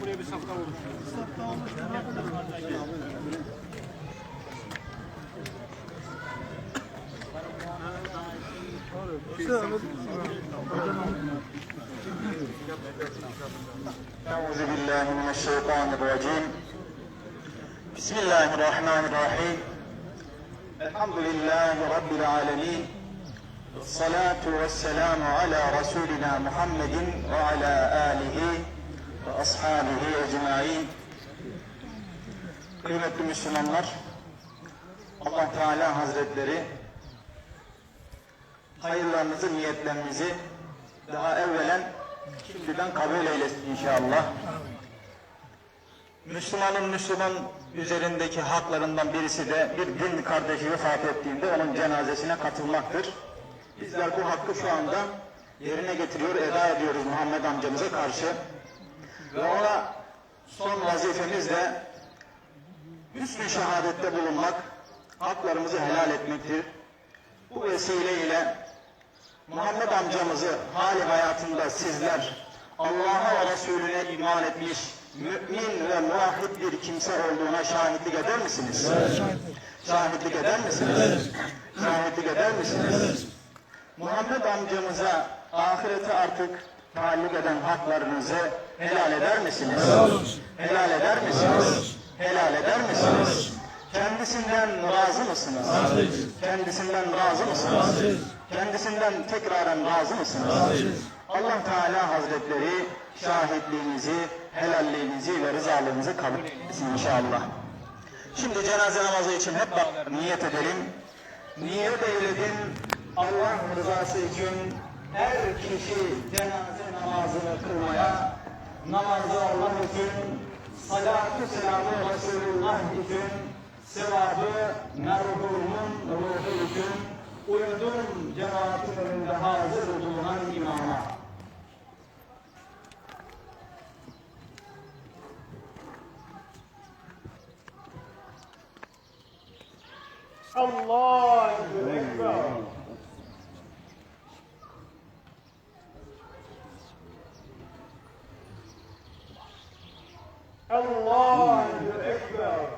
buraya bir safta olur. أعوذ بالله من الشيطان الرجيم بسم الله الرحمن الرحيم الحمد لله رب العالمين الصلاة والسلام على رسولنا محمد وعلى آله ve ashabihi ecmain kıymetli Müslümanlar Allah Teala Hazretleri hayırlarınızı, niyetlerinizi daha evvelen şimdiden kabul eylesin inşallah. Müslümanın Müslüman üzerindeki haklarından birisi de bir din kardeşi vefat ettiğinde onun cenazesine katılmaktır. Bizler bu hakkı şu anda yerine getiriyor, eda ediyoruz Muhammed amcamıza karşı. Ve ona son vazifemiz de hüsnü şehadette bulunmak, haklarımızı helal etmektir. Bu vesileyle Muhammed amcamızı hali hayatında sizler Allah'a ve Resulüne iman etmiş mümin ve muvahhid bir kimse olduğuna şahitlik eder misiniz? Şahitlik eder misiniz? Şahitlik eder misiniz? Muhammed amcamıza ahirete artık taalluk eden haklarınızı helal eder misiniz? Helal eder misiniz? Helal eder misiniz? Kendisinden razı mısınız? Kendisinden razı mısınız? Kendisinden tekraren razı mısınız? Allah Teala Hazretleri şahitliğinizi, helalliğinizi ve rızalığınızı kabul etsin inşallah. Şimdi cenaze namazı için hep bak niyet edelim. Niyet eyledin Allah rızası için her kişi cenaze namazını kılmaya, namazı Allah için, salatü selamı Resulullah için, sevabı merhumun ruhu için, uydum cemaatin önünde hazır bulunan imama. Allahu Ekber. Allahu Ekber.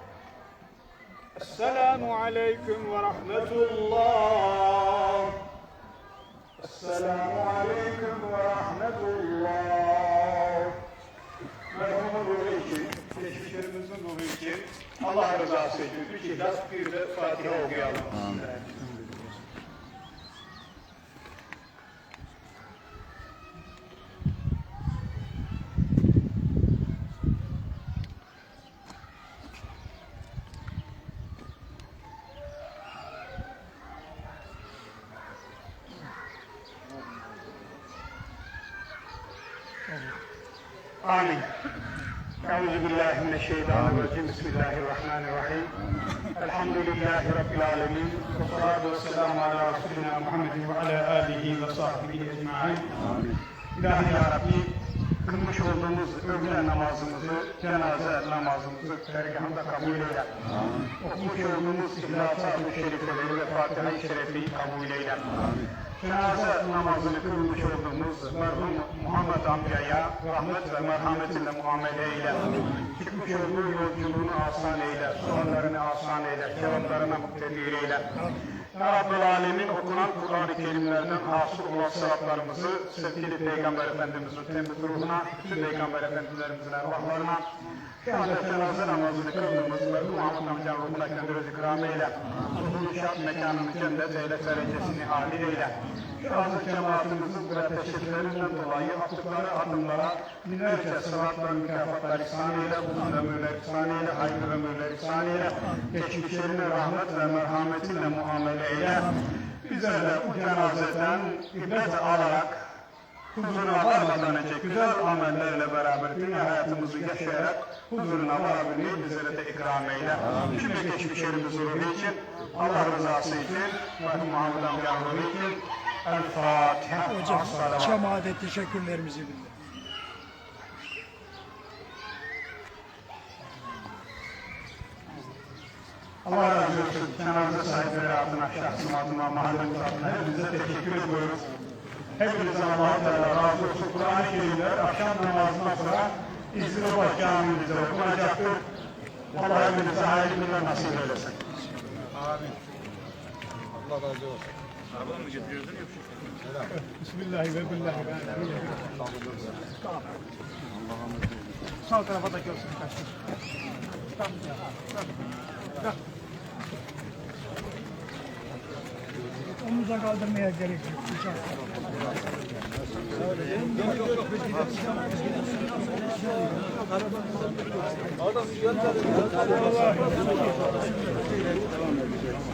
السلام عليكم ورحمة الله السلام عليكم ورحمة الله Merhumun ruhu için, geçmişlerimizin ruhu için, Allah rızası için üç ihlas bir de Fatiha okuyalım. آمين Amin. Euzu billahi mineşşeytanirracim. Bismillahirrahmanirrahim. Elhamdülillahi rabbil alamin. Ve salatu vesselam ala resulina Muhammedin ve ala alihi ve sahbihi ecmaîn. Amin. İlahi ya Rabbi, kılmış olduğumuz öğle namazımızı, cenaze namazımızı dergahında kabul eyle. Okumuş olduğumuz İhlas-ı Şerifeleri ve Fatiha-i Şerefi kabul eyle. Amin. Cenaze namazını kılmış olduğumuz merhum Muhammed amcaya rahmet ve merhametinle muamele eyle. Çıkmış olduğu yolculuğunu asan eyle, sonlarını asan eyle, kevaplarına muktedir eyle. Ya Rabbel Alemin okunan Kur'an-ı Kerimlerden hasıl olan sevaplarımızı sevgili Peygamber Efendimiz'in temiz ruhuna, bütün Peygamber Efendimlerimizin ervahlarına, anda cenaze namazını kıldığımız merhum Muhammed amcanın ruhuna kendinizi ikram eyle. Ruhunu şad mekanını cennet eyle, derecesini âli eyle. Şu aziz cemaatimizin buraya teşekkürlerinden dolayı attıkları adımlara binlerce sıratlar, mükafatlar ihsan eyle, uzun ömürler ihsan eyle, hayırlı ömürler ihsan eyle, geçmişlerine rahmet ve merhametinle muamele eyle. Bizler de bu cenazeden ibret alarak huzuruna varmadan önce güzel amellerle beraber dünya hayatımızı yaşayarak huzuruna varabilmeyi bizlere de ikram eyle. Cümle geçmişlerimiz ruhu için, Allah rızası için, ve Muhammed Amca ruhu için, El Fatiha. Hocam cemaate teşekkürlerimizi bildiriyoruz. Allah razı olsun. Cenaze sahipleri adına, şahsım adına, mahallemiz adına hepinize teşekkür ediyoruz. Hepinize Allah Teala razı olsun. Kur'an-ı Kerimler akşam namazından sonra İzmirbaş camimizde okunacaktır. Allah hepinize hayırlı günler nasip eylesin. Bismillahirrahmanirrahim. Sağ tarafa da görsün kaçtır. Tamam. Tamam. Omuza kaldırmaya gerek yok. Uçak. Adam